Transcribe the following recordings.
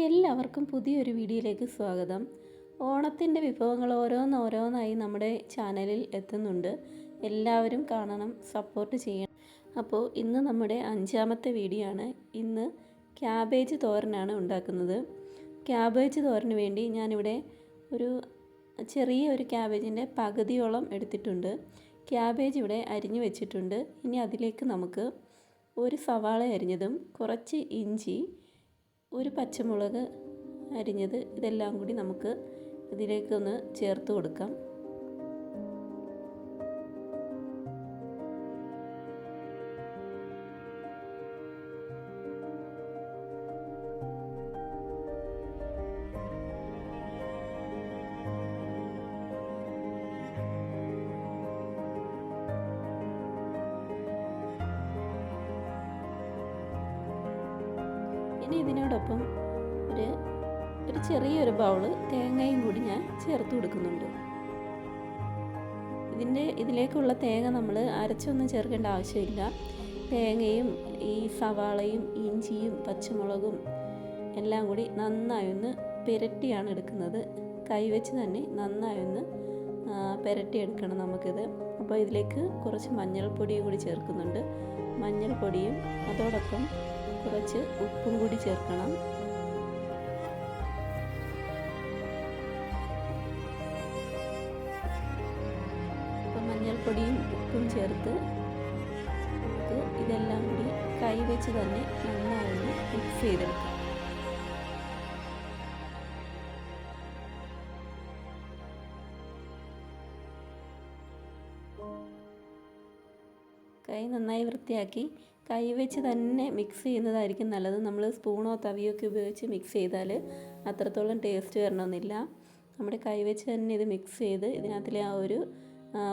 എല്ലാവർക്കും പുതിയൊരു വീഡിയോയിലേക്ക് സ്വാഗതം. ഓണത്തിന്റെ വിഭവങ്ങൾ ഓരോന്നോരോന്നായി നമ്മുടെ ചാനലിൽ എത്തുന്നുണ്ട്. എല്ലാവരും കാണണം സപ്പോർട്ട് ചെയ്യണം. അപ്പോൾ ഇന്ന് നമ്മുടെ അഞ്ചാമത്തെ വീഡിയോ ആണ്. ഇന്ന് ക്യാബേജ് തോരനാണ് ഉണ്ടാക്കുന്നത്. ക്യാബേജ് തോരന് വേണ്ടി ഞാനിവിടെ ഒരു ചെറിയ ഒരു ക്യാബേജിന്റെ പകുതിയോളം എടുത്തിട്ടുണ്ട്. ക്യാബേജ് ഇവിടെ അരിഞ്ഞു വെച്ചിട്ടുണ്ട്. ഇനി അതിലേക്ക് നമുക്ക് ഒരു സവാള അരിഞ്ഞതും കുറച്ച് ഇഞ്ചി ഒരു പച്ചമുളക് അരിഞ്ഞത് ഇതെല്ലാം കൂടി നമുക്ക് ഇതിലേക്കൊന്ന് ചേർത്ത് കൊടുക്കാം. ഇനി ഇതിനോടൊപ്പം ഒരു ഒരു ചെറിയൊരു ബൗൾ തേങ്ങയും കൂടി ഞാൻ ചേർത്ത് കൊടുക്കുന്നുണ്ട്. ഇതിന്റെ ഇതിലേക്കുള്ള തേങ്ങ നമ്മൾ അരച്ചൊന്നും ചേർക്കേണ്ട ആവശ്യമില്ല. തേങ്ങയും ഈ സവാളയും ഇഞ്ചിയും പച്ചമുളകും എല്ലാം കൂടി നന്നായൊന്ന് പുരട്ടിയാണ് എടുക്കുന്നത്. കൈവച്ച് തന്നെ നന്നായൊന്ന് പുരട്ടിയെടുക്കണം നമുക്കിത്. അപ്പോൾ ഇതിലേക്ക് കുറച്ച് മഞ്ഞൾപ്പൊടിയും കൂടി ചേർക്കുന്നുണ്ട്. മഞ്ഞൾപ്പൊടിയും അതോടൊപ്പം കുറച്ച് ഉപ്പും കൂടി ചേർക്കണം. അപ്പം മഞ്ഞൾപ്പൊടിയും ഉപ്പും ചേർത്ത് നമുക്ക് ഇതെല്ലാം കൂടി കൈവച്ച് തന്നെ നന്നായി മിക്സ് ചെയ്തെടുക്കാം. കൈ നന്നായി വൃത്തിയാക്കി കൈ വെച്ച് തന്നെ മിക്സ് ചെയ്യുന്നതായിരിക്കും നല്ലത്. നമ്മൾ സ്പൂണോ തവിയോ ഒക്കെ ഉപയോഗിച്ച് മിക്സ് ചെയ്താൽ അത്രത്തോളം ടേസ്റ്റ് വരണമെന്നില്ല. നമ്മുടെ കൈ വെച്ച് തന്നെ ഇത് മിക്സ് ചെയ്ത് ഇതിനകത്തിലെ ആ ഒരു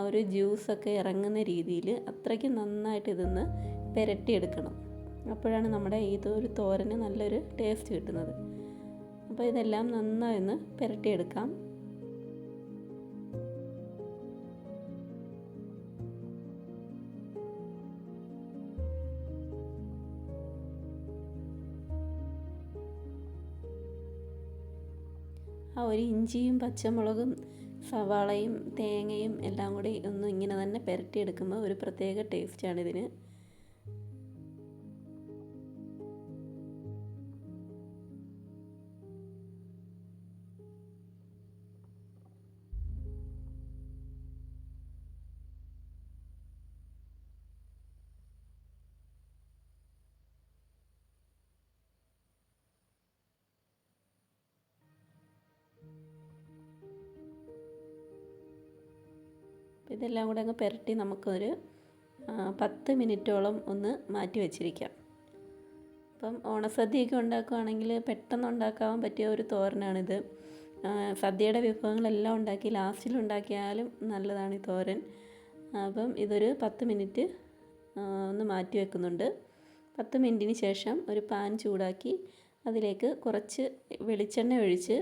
ഒരു ജ്യൂസൊക്കെ ഇറങ്ങുന്ന രീതിയിൽ അത്രയ്ക്ക് നന്നായിട്ട് ഇതൊന്ന് പുരട്ടിയെടുക്കണം. അപ്പോഴാണ് നമ്മുടെ ഇതൊരു തോരന് നല്ലൊരു ടേസ്റ്റ് കിട്ടുന്നത്. അപ്പോൾ ഇതെല്ലാം നന്നായി ഒന്ന് പുരട്ടിയെടുക്കാം. ആ ഒരു ഇഞ്ചിയും പച്ചമുളകും സവാളയും തേങ്ങയും എല്ലാം കൂടി ഒന്ന് ഇങ്ങനെ തന്നെ പുരട്ടിയെടുക്കുമ്പോൾ ഒരു പ്രത്യേക ടേസ്റ്റാണ് ഇതെല്ലാം കൂടെ അങ്ങ് പുരട്ടി നമുക്കൊരു പത്ത് മിനിറ്റോളം ഒന്ന് മാറ്റി വെച്ചിരിക്കാം. അപ്പം ഓണസദ്യയൊക്കെ ഉണ്ടാക്കുകയാണെങ്കിൽ പെട്ടെന്ന് ഉണ്ടാക്കാൻ പറ്റിയ ഒരു തോരനാണിത്. സദ്യയുടെ വിഭവങ്ങളെല്ലാം ഉണ്ടാക്കി ലാസ്റ്റിൽ ഉണ്ടാക്കിയാലും നല്ലതാണ് ഈ തോരൻ. അപ്പം ഇതൊരു പത്ത് മിനിറ്റ് ഒന്ന് മാറ്റി വെക്കുന്നുണ്ട്. പത്ത് മിനിറ്റിന് ശേഷം ഒരു പാൻ ചൂടാക്കി അതിലേക്ക് കുറച്ച് വെളിച്ചെണ്ണ ഒഴിച്ച്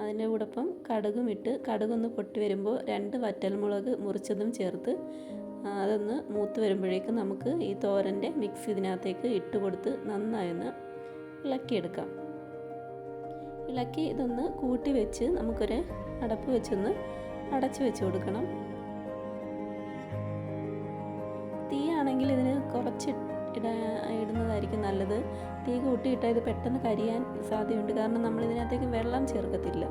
അതിന്റെ കൂടൊപ്പം കടുകും ഇട്ട് കടുകൊന്ന് പൊട്ടി വരുമ്പോൾ രണ്ട് വറ്റൽമുളക് മുറിച്ചതും ചേർത്ത് അതൊന്ന് മൂത്ത് വരുമ്പോഴേക്കും നമുക്ക് ഈ തോരന്റെ മിക്സ് ഇതിനകത്തേക്ക് ഇട്ട് കൊടുത്ത് നന്നായൊന്ന് ഇളക്കിയെടുക്കാം. ഇളക്കി ഇതൊന്ന് കൂട്ടി വെച്ച് നമുക്കൊരു അടപ്പ് വെച്ചൊന്ന് അടച്ചു വെച്ച് കൊടുക്കണം. തീയാണെങ്കിൽ ഇതിന് കുറച്ച് ഇട ഇടുന്നതായിരിക്കും നല്ലത്. തീ കൂട്ടിയിട്ടാൽ ഇത് പെട്ടെന്ന് കരിയാൻ സാധ്യതയുണ്ട്. കാരണം നമ്മൾ ഇതിനകത്തേക്ക് വെള്ളം ചേർക്കത്തില്ല.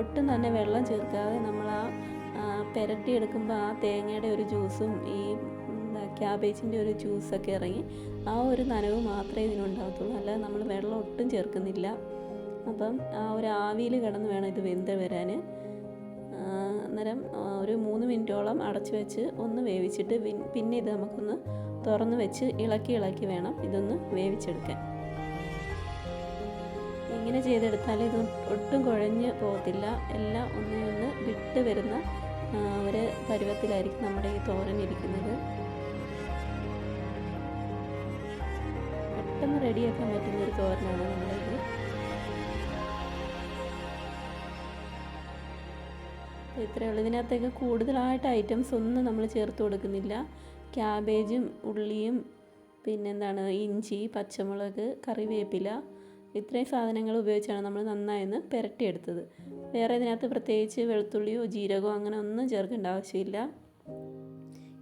ഒട്ടും തന്നെ വെള്ളം ചേർക്കാതെ നമ്മൾ ആ പെരട്ടി എടുക്കുമ്പോൾ ആ തേങ്ങയുടെ ഒരു ജ്യൂസും ഈ ക്യാബേജിന്റെ ഒരു ജ്യൂസൊക്കെ ഇറങ്ങി ആ ഒരു നനവ് മാത്രമേ ഇതിനുണ്ടാകത്തുള്ളൂ. അല്ലാതെ നമ്മൾ വെള്ളം ഒട്ടും ചേർക്കുന്നില്ല. അപ്പം ആ ഒരു ആവിയിൽ കിടന്ന് വേണം ഇത് വെന്ത് വരാൻ അന്നേരം ഒരു മൂന്ന് മിനിറ്റോളം അടച്ചു വെച്ച് ഒന്ന് വേവിച്ചിട്ട് പിന്നെ ഇത് നമുക്കൊന്ന് തുറന്ന് വെച്ച് ഇളക്കി ഇളക്കി വേണം ഇതൊന്ന് വേവിച്ചെടുക്കാൻ. ഇങ്ങനെ ചെയ്തെടുത്താൽ ഇത് ഒട്ടും കുഴഞ്ഞ് പോകത്തില്ല. എല്ലാം ഒന്നിൽ നിന്ന് വിട്ട് വരുന്ന ഒരു പരുവത്തിലായിരിക്കും നമ്മുടെ ഈ തോരൻ ഇരിക്കുന്നത്. പെട്ടെന്ന് റെഡിയാക്കാൻ പറ്റുന്ന ഒരു തോരനാണ് നമ്മുടെ ഇത് ഇത്രയേ ഉള്ളൂ. ഇതിനകത്തേക്ക് കൂടുതലായിട്ട് ഐറ്റംസ് ഒന്നും നമ്മൾ ചേർത്ത് കൊടുക്കുന്നില്ല. ക്യാബേജും ഉള്ളിയും പിന്നെന്താണ് ഇഞ്ചി പച്ചമുളക് കറിവേപ്പില ഇത്രയും സാധനങ്ങൾ ഉപയോഗിച്ചാണ് നമ്മൾ നന്നായി ഒന്ന് പുരട്ടിയെടുത്തത്. വേറെ ഇതിനകത്ത് പ്രത്യേകിച്ച് വെളുത്തുള്ളിയോ ജീരകമോ അങ്ങനെ ഒന്നും ചേർക്കേണ്ട ആവശ്യമില്ല.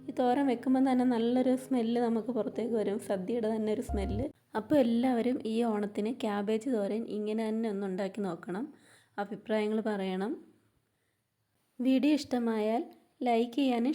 ഈ തോരൻ വെക്കുമ്പോൾ തന്നെ നല്ലൊരു സ്മെല്ല് നമുക്ക് പുറത്തേക്ക് വരും. സദ്യയുടെ തന്നെ ഒരു സ്മെല്ല് അപ്പോൾ എല്ലാവരും ഈ ഓണത്തിന് ക്യാബേജ് തോരൻ ഇങ്ങനെ തന്നെ ഒന്ന് ഉണ്ടാക്കി നോക്കണം. അഭിപ്രായങ്ങൾ പറയണം. വീഡിയോ ഇഷ്ടമായാൽ ലൈക്ക് ചെയ്യാനും